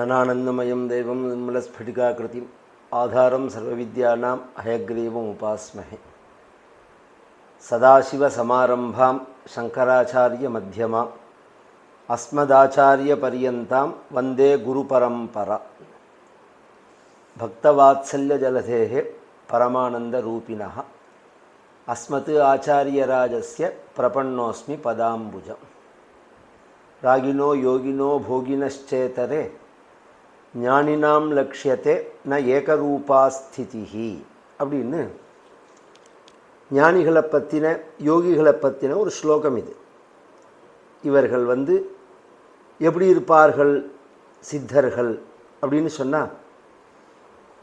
ஞானானந்தமயம் தெய்வம் நிர்மலஸ்படிகாகிருதி ஆதாரம் சர்வவித்யானாம் அயக்ரீவம் உபாஸ்மஹே சதாசிவசமாரம்பாம் சங்கராச்சாரிய மத்தியமாம் அஸ்மதாச்சாரிய பரியந்தாம் வந்தே குரு பரம்பரா பக்தவாத்சல்ய ஜலதேகே பரமானந்த ரூபிணா அஸ்மத் ஆச்சாரியராஜஸ்ய பிரபன்னோஸ்மி பதாம்புஜம் ராகினோ யோகினோ போகினश्चेतरे ஞானினாம் லட்சியத்தை ந ஏகரூபாஸ்திதிஹி. அப்படின்னு ஞானிகளை பற்றின யோகிகளை பற்றின ஒரு ஸ்லோகம் இது. இவர்கள் வந்து எப்படி இருப்பார்கள் சித்தர்கள் அப்படின்னு சொன்னால்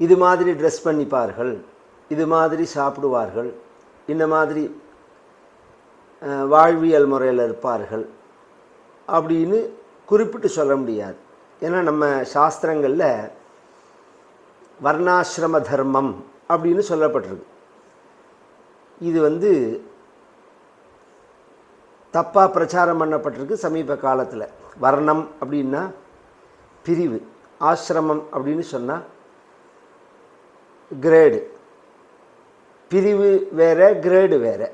இது மாதிரி ட்ரெஸ் பண்ணிப்பார்கள் இது மாதிரி சாப்பிடுவார்கள் இந்த மாதிரி வாழ்வியல் முறையில் இருப்பார்கள் அப்படின்னு குறிப்பிட்டு சொல்ல முடியாது. ஏன்னா நம்ம சாஸ்திரங்களில் வர்ணாசிரம தர்மம் அப்படின்னு சொல்லப்பட்டிருக்கு. இது வந்து தப்பாக பிரச்சாரம் பண்ணப்பட்டிருக்கு சமீப காலத்தில். வர்ணம் அப்படின்னா பிரிவு ஆசிரமம் அப்படின்னு சொன்னால் கிரேடு பிரிவு வேறு கிரேடு வேறு.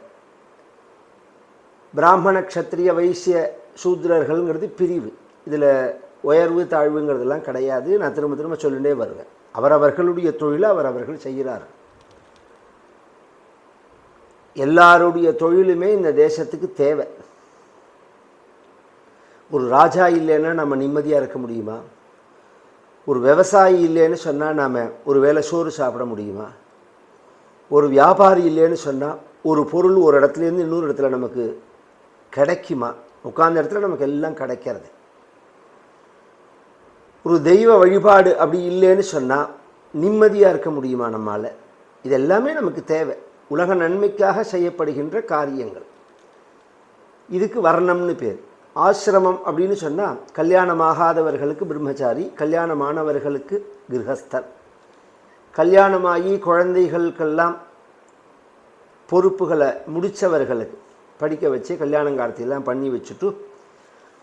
பிராமண க்ஷத்திரிய வைசிய சூத்ரர்கள்ங்கிறது பிரிவு. இதில் உயர்வு தாழ்வுங்கிறதெல்லாம் கிடையாது. நான் திரும்ப திரும்ப சொல்லிட்டே வருவேன். அவரவர்களுடைய தொழிலை அவரவர்கள் செய்கிறார் எல்லாருடைய தொழிலுமே இந்த தேசத்துக்கு தேவை. ஒரு ராஜா இல்லைன்னா நம்ம நிம்மதியாக இருக்க முடியுமா? ஒரு விவசாயி இல்லைன்னு சொன்னால் நாம் ஒரு வேளை சோறு சாப்பிட முடியுமா? ஒரு வியாபாரி இல்லைன்னு சொன்னால் ஒரு பொருள் ஒரு இடத்துலேருந்து இன்னொரு இடத்துல நமக்கு கிடைக்குமா? உட்கார்ந்த இடத்துல நமக்கு எல்லாம் கிடைக்கிறது. ஒரு தெய்வ வழிபாடு அப்படி இல்லைன்னு சொன்னால் நிம்மதியாக இருக்க முடியுமா நம்மால்? இது எல்லாமே நமக்கு தேவை. உலக நன்மைக்காக செய்யப்படுகின்ற காரியங்கள். இதுக்கு வர்ணம்னு பேர். ஆசிரமம் அப்படின்னு சொன்னால் கல்யாணமாகாதவர்களுக்கு பிரம்மச்சாரி கல்யாணமானவர்களுக்கு கிரகஸ்தர். கல்யாணமாகி குழந்தைகளுக்கெல்லாம் பொறுப்புகளை முடித்தவர்களுக்கு படிக்க வச்சு கல்யாணங்காலத்தையெல்லாம் பண்ணி வச்சுட்டு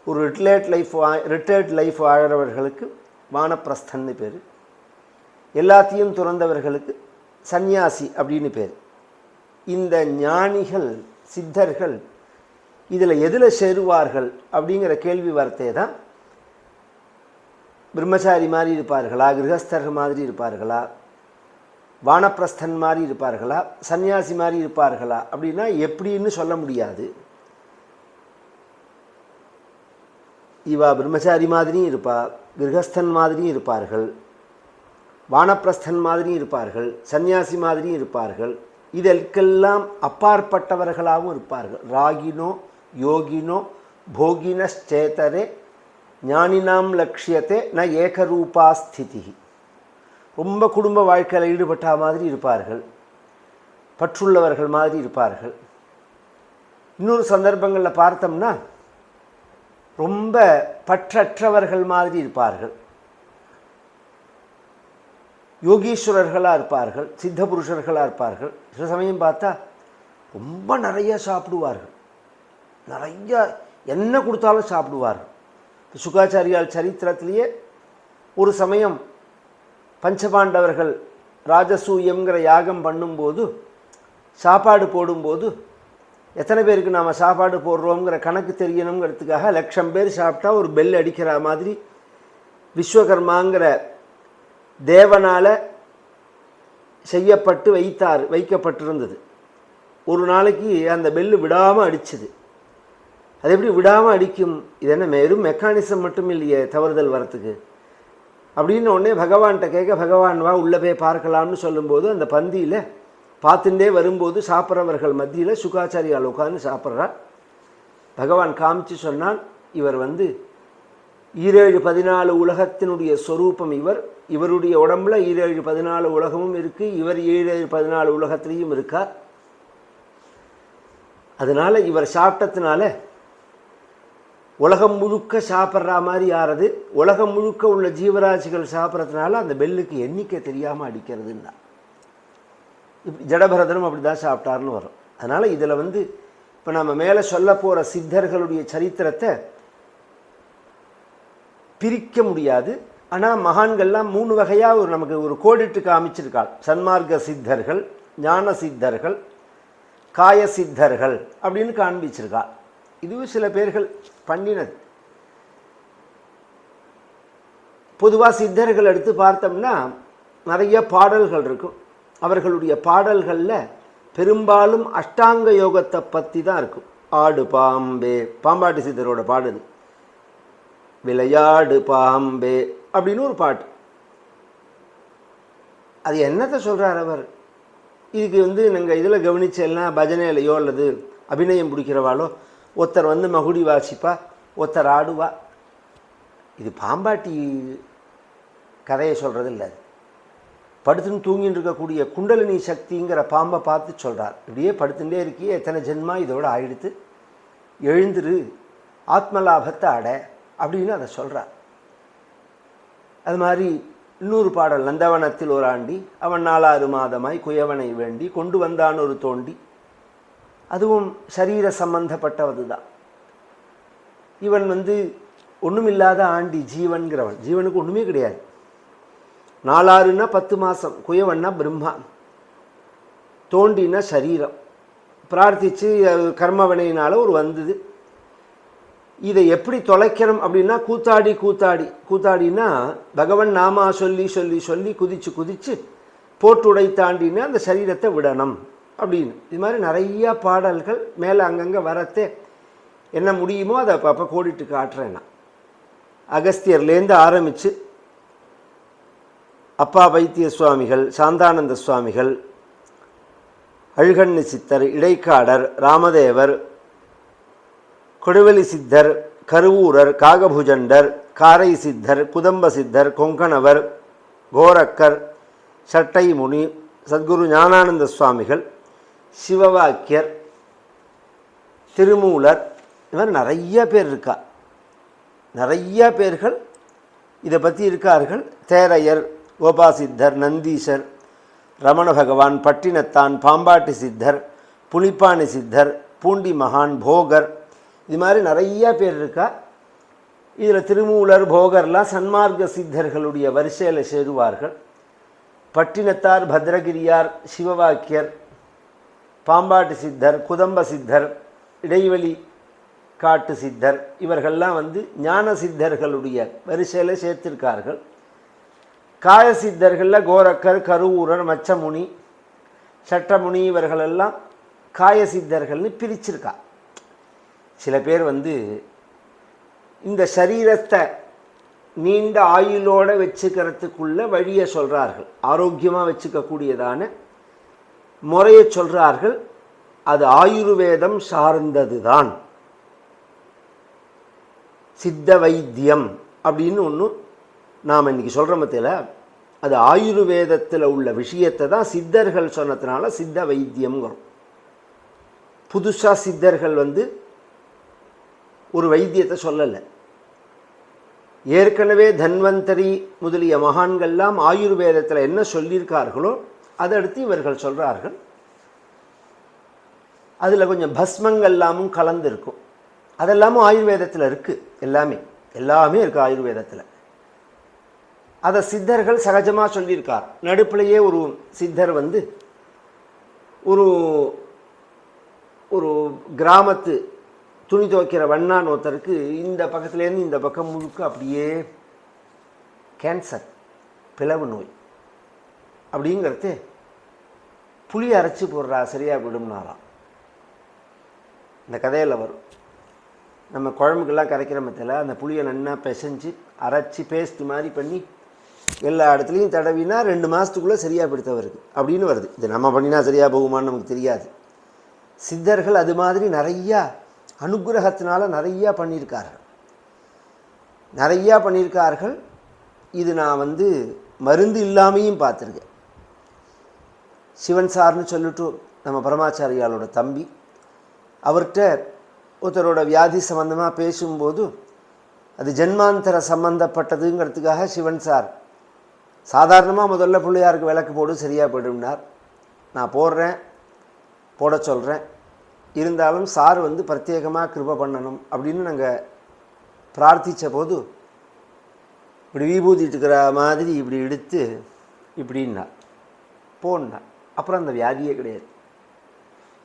ஒரு ரிட்லேட் லைஃப் வா ரிட்டையர்ட் லைஃப் வாழறவர்களுக்கு வானப்பிரஸ்தன்னு பேர். எல்லாத்தையும் துறந்தவர்களுக்கு சந்நியாசி அப்படின்னு பேர். இந்த ஞானிகள் சித்தர்கள் இதில் எதில் சேருவார்கள் அப்படிங்கிற கேள்வி வார்த்தையை தான் பிரம்மச்சாரி மாதிரி இருப்பார்களா கிரகஸ்தர்கள் மாதிரி இருப்பார்களா வானப்பிரஸ்தன் மாதிரி இருப்பார்களா சன்னியாசி மாதிரி இருப்பார்களா அப்படின்னா எப்படின்னு சொல்ல முடியாது. இவா பிரம்மச்சாரி மாதிரியும் இருப்பா கிரகஸ்தன் மாதிரியும் இருப்பார்கள் வானப்பிரஸ்தன் மாதிரியும் இருப்பார்கள் சன்னியாசி மாதிரியும் இருப்பார்கள். இதற்கெல்லாம் அப்பாற்பட்டவர்களாகவும் இருப்பார்கள். ராகினோ யோகினோ போகினச்சேதரே ஞானினாம் லட்சியத்தை ந ஏகரூபா ஸ்திதி. ரொம்ப குடும்ப வாழ்க்கையில் ஈடுபட்ட மாதிரி இருப்பார்கள். பற்றுள்ளவர்கள் மாதிரி இருப்பார்கள். இன்னொரு சந்தர்ப்பங்களில் பார்த்தோம்னா ரொம்ப பற்றற்றவர்கள் மாதிரி இருப்பார்கள். யோகீஸ்வரர்களாக இருப்பார்கள் சித்த புருஷர்களாக இருப்பார்கள். சில சமயம் பார்த்தா ரொம்ப நிறைய சாப்பிடுவார்கள். நிறைய என்ன கொடுத்தாலும் சாப்பிடுவார்கள். சுகாச்சாரியால் சரித்திரத்திலேயே ஒரு சமயம் பஞ்சபாண்டவர்கள் ராஜசூயங்கிற யாகம் பண்ணும்போது சாப்பாடு போடும்போது எத்தனை பேருக்கு நாம் சாப்பாடு போடுறோங்கிற கணக்கு தெரியணுங்கிறதுக்காக லட்சம் பேர் சாப்பிட்டா ஒரு பெல் அடிக்கிற மாதிரி விஸ்வகர்மாங்கிற தேவனால் செய்யப்பட்டு வைத்தார் வைக்கப்பட்டிருந்தது. ஒரு நாளைக்கு அந்த பெல்லு விடாமல் அடிச்சுது. அது எப்படி விடாமல் அடிக்கும்? இது என்ன வெறும் மெக்கானிசம் மட்டும் இல்லையே தவறுதல் வரத்துக்கு அப்படின்னு உடனே பகவான்கிட்ட கேட்க பகவான் வா உள்ளே போய் பார்க்கலாம்னு சொல்லும்போது அந்த பந்தியில் பார்த்துட்டே வரும்போது சாப்பிட்றவர்கள் மத்தியில் சுகாச்சாரியால் உட்காந்து சாப்பிட்றார். பகவான் காமிச்சு சொன்னால் இவர் வந்து ஈரேழு பதினாலு உலகத்தினுடைய சொரூபம் இவர். இவருடைய உடம்புல ஈரேழு பதினாலு உலகமும் இருக்குது இவர் ஈரேழு பதினாலு உலகத்திலையும் இருக்கார். அதனால் இவர் சாப்பிட்டதுனால உலகம் முழுக்க சாப்பிட்ற மாதிரி ஆறது உலகம் முழுக்க உள்ள ஜீவராசிகள் சாப்பிட்றதுனால அந்த பெல்லுக்கு எண்ணிக்கை தெரியாமல் அடிக்கிறதுன்னா. இப்படி ஜடபரதரும் அப்படி தான் சாப்பிட்டாருன்னு வரும். அதனால் இதில் வந்து இப்போ நம்ம மேலே சொல்ல போகிற சித்தர்களுடைய சரித்திரத்தை பிரிக்க முடியாது. ஆனால் மகான்கள்லாம் மூணு வகையாக ஒரு நமக்கு ஒரு கோடிட்டு காமிச்சிருக்காள். சன்மார்க்க சித்தர்கள் ஞான சித்தர்கள் காய சித்தர்கள் அப்படின்னு காண்பிச்சிருக்காள் இதுவும் சில பேர்கள் பண்ணினது. பொதுவாக சித்தர்கள் எடுத்து பார்த்தோம்னா நிறைய பாடல்கள் இருக்கும். அவர்களுடைய பாடல்களில் பெரும்பாலும் அஷ்டாங்க யோகத்தை பற்றி தான் இருக்கும். ஆடு பாம்பே பாம்பாட்டி சித்தரோட பாடுது விளையாடு பாம்பே அப்படின்னு ஒரு பாட்டு. அது என்னத்தை சொல்கிறார் அவர்? இதுக்கு வந்து நாங்கள் இதில் கவனிச்சேன்னா பஜனையிலையோ அல்லது அபிநயம் பிடிக்கிறவாளோ ஒருத்தர் வந்து மகுடி வாசிப்பா ஒருத்தர் ஆடுவா. இது பாம்பாட்டி கதையை சொல்கிறது இல்லை அது. படுத்துன்னு தூங்கின்னு இருக்கக்கூடிய குண்டலினி சக்திங்கிற பாம்பை பார்த்து சொல்கிறார் இப்படியே படுத்துட்டே இருக்கியே எத்தனை ஜென்மா இதோட ஆயிடுத்து? எழுந்துரு ஆத்மலாபத்தை அட அப்படின்னு அதை சொல்கிறார் அது மாதிரி இன்னொரு பாடல் நந்தவனத்தில் ஒரு ஆண்டி அவன் நாலாறு மாதமாய் குயவனை வேண்டி கொண்டு வந்தான் ஒரு தோண்டி. அதுவும் சரீர சம்பந்தப்பட்டவது தான் இவன் வந்து ஒன்றுமில்லாத ஆண்டி ஜீவன்கிறவன். ஜீவனுக்கு ஒன்றுமே கிடையாது. நாலாறுனா பத்து மாதம் குயவன்னா பிரம்மா. தோண்டினா சரீரம். பிரார்த்திச்சு கர்மவினையினால் ஒரு வந்தது. இதை எப்படி தொலைக்கிறோம் அப்படின்னா கூத்தாடி கூத்தாடி. கூத்தாடினா பகவன் நாமா சொல்லி சொல்லி சொல்லி குதித்து குதித்து போட்டுடை தாண்டினா அந்த சரீரத்தை விடணும் அப்படின்னு. இது மாதிரி நிறையா பாடல்கள் மேலே அங்கங்கே வரத்தே என்ன முடியுமோ அதை அப்போ கோடிட்டு காட்டுறேன் நான். அகஸ்தியர்லேருந்து ஆரம்பித்து அப்பா வைத்திய சுவாமிகள் சாந்தானந்த சுவாமிகள் அழுகண்ணு சித்தர் இடைக்காடர் ராமதேவர் கொடுவெளி சித்தர் கருவூரர் காகபுஜண்டர் காரை சித்தர் குதம்ப சித்தர் கொங்கணவர் கோரக்கர் சட்டை முனி சத்குரு ஞானானந்த சுவாமிகள் சிவவாக்கியர் திருமூலர் இது மாதிரி நிறைய பேர் இருக்கா? நிறைய பேர்கள் இதை பற்றி இருக்கார்கள். தேரையர் கோபாசித்தர் நந்தீசர் ரமண பகவான் பட்டினத்தான் பாம்பாட்டி சித்தர் புலிப்பாணி சித்தர் பூண்டி மகான் போகர். இது மாதிரி நிறையா பேர் இருக்கா? இதில் திருமூலர் போகர்லாம் சன்மார்க்க சித்தர்களுடைய வரிசையில் சேருவார்கள். பட்டினத்தார் பத்ரகிரியார் சிவவாக்கியர் பாம்பாட்டு சித்தர் குதம்ப சித்தர் இடைவெளி காட்டு சித்தர் இவர்கள்லாம் வந்து ஞான சித்தர்களுடைய வரிசையில் சேர்த்திருக்கார்கள். காயசித்தர்களில் கோரக்கர் கருவூரர் மச்சமுனி சட்டமுனி இவர்களெல்லாம் காயசித்தர்கள்னு பிரிச்சிருக்கா. சில பேர் வந்து இந்த சரீரத்தை நீண்ட ஆயுளோடு வச்சுக்கிறதுக்குள்ள வழியை சொல்கிறார்கள் ஆரோக்கியமாக வச்சுக்கக்கூடியதான முறையை சொல்கிறார்கள் அது ஆயுர்வேதம் சார்ந்தது தான் சித்த வைத்தியம் அப்படின்னு ஒன்று நாம் இன்றைக்கி சொல்கிற மத்தியில் அது ஆயுர்வேதத்தில் உள்ள விஷயத்தை தான் சித்தர்கள் சொன்னதுனால சித்த வைத்தியம்ங்கிறோம். புதுசாக சித்தர்கள் வந்து ஒரு வைத்தியத்தை சொல்லலை. ஏற்கனவே தன்வந்தரி முதலிய மகான்கள்லாம் ஆயுர்வேதத்தில் என்ன சொல்லியிருக்கார்களோ அதை அடுத்து இவர்கள் சொல்கிறார்கள் அதில் கொஞ்சம் பஸ்மங்கள்லாமும் கலந்துருக்கும். அதெல்லாமும் ஆயுர்வேதத்தில் இருக்குது எல்லாமே. எல்லாமே இருக்குது ஆயுர்வேதத்தில். அதை சித்தர்கள் சகஜமாக சொல்லியிருக்கார். நடுப்புலையே ஒரு சித்தர் வந்து ஒரு ஒரு கிராமத்து துணி துவைக்கிற வண்ணான் ஒருத்தருக்கு இந்த பக்கத்துலேருந்து இந்த பக்கம் முழுக்க அப்படியே கேன்சர் பிளவு நோய் அப்படிங்கிறது புளி அரைச்சி போடுறா சரியாக விடும்னாராம். இந்த கதையில் வரும். நம்ம குழம்புக்கெல்லாம் கரைக்கிற மத்தியில் அந்த புளியை நல்லா பிசைஞ்சு அரைச்சி பேஸ்ட் மாதிரி பண்ணி எல்லா இடத்துலையும் தடவினா ரெண்டு மாதத்துக்குள்ளே சரியாக படுத்தவருக்கு அப்படின்னு வருது. இது நம்ம பண்ணினா சரியாக போகுமான்னு நமக்கு தெரியாது. சித்தர்கள் அது மாதிரி நிறையா அனுகிரகத்தினால நிறையா பண்ணியிருக்கார்கள். நிறையா பண்ணியிருக்கார்கள். இது நான் வந்து மருந்து இல்லாமையும் பார்த்துருக்கேன். சிவன் சார்னு சொல்லிட்டு நம்ம பரமாச்சாரியாலோட தம்பி அவர்கிட்ட ஒருத்தரோட வியாதி சம்மந்தமாக பேசும்போது அது ஜென்மாந்தர சம்பந்தப்பட்டதுங்கிறதுக்காக சிவன் சார் சாதாரணமாக முதல்ல பிள்ளையாருக்கு விளக்கு போடு சரியாக போய்டும்னார். நான் போடுறேன் போட சொல்கிறேன் இருந்தாலும் சார் வந்து பிரத்யேகமாக கிருப பண்ணணும் அப்படின்னு நாங்கள் பிரார்த்தித்த போது இப்படி விபூதி இருக்கிற மாதிரி இப்படி எடுத்து இப்படின்னா போன்னா அப்புறம் அந்த வியாதியே கிடையாது.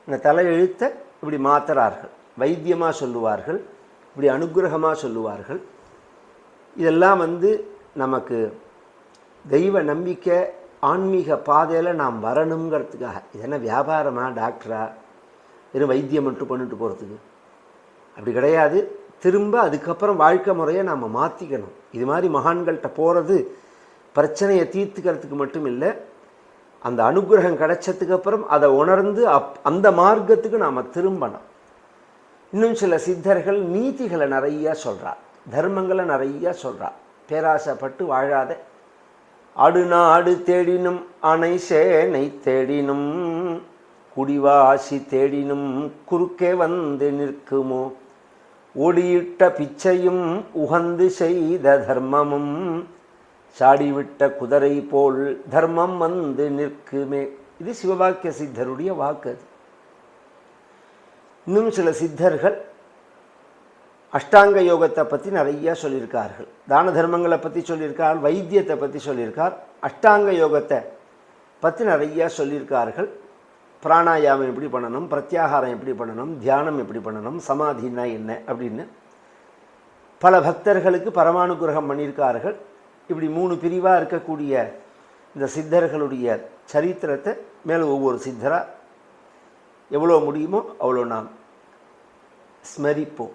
இந்த தலையெழுத்தை இப்படி மாத்துறார்கள். வைத்தியமாக சொல்லுவார்கள் இப்படி அனுக்கிரகமாக சொல்லுவார்கள். இதெல்லாம் வந்து நமக்கு தெய்வ நம்பிக்கை ஆன்மீக பாதையில் நாம் வரணுங்கிறதுக்காக இது என்ன வியாபாரமா டாக்டரா? வெறும் வைத்தியம் மட்டும் பண்ணிட்டு போகிறதுக்கு அப்படி கிடையாது. திரும்ப அதுக்கப்புறம் வாழ்க்கை முறையை நாம் மாற்றிக்கணும் இது மாதிரி மகான்கள்கிட்ட போகிறது பிரச்சனையை தீர்த்துக்கிறதுக்கு மட்டும் இல்லை. அந்த அனுகிரகம் கிடைச்சதுக்கு அப்புறம் அதை உணர்ந்து அப் அந்த மார்க்கத்துக்கு நாம் திரும்பணும். இன்னும் சில சித்தர்கள் நீதிகளை நிறையா சொல்கிறார் தர்மங்களை நிறையா சொல்கிறார் பேராசைப்பட்டு வாழாத அடுநாடு தேடினும் அணை சேனை தேடினும் குடிவாசி தேடினும் குறுக்கே வந்து நிற்குமோ? ஒடியிட்ட பிச்சையும் உகந்து செய்த தர்மமும் சாடிவிட்ட குதிரை போல் தர்மம் வந்து நிற்குமே? இது சிவபாக்கிய சித்தருடைய வாக்கு அது. இன்னும் சில சித்தர்கள் அஷ்டாங்க யோகத்தை பற்றி நிறையா சொல்லியிருக்கார்கள். தான தர்மங்களை பற்றி சொல்லியிருக்கார் வைத்தியத்தை பற்றி சொல்லியிருக்கார். அஷ்டாங்க யோகத்தை பற்றி நிறையா சொல்லியிருக்கார்கள். பிராணாயாமம் எப்படி பண்ணணும் பிரத்யாகாரம் எப்படி பண்ணணும் தியானம் எப்படி பண்ணணும் சமாதினா என்ன அப்படின்னு பல பக்தர்களுக்கு பரமானுகிரகம் பண்ணியிருக்கார்கள். இப்படி மூணு பிரிவாக இருக்கக்கூடிய இந்த சித்தர்களுடைய சரித்திரத்தை மேலே ஒவ்வொரு சித்தராக எவ்வளோ முடியுமோ அவ்வளோ நாம் ஸ்மரிப்போம்.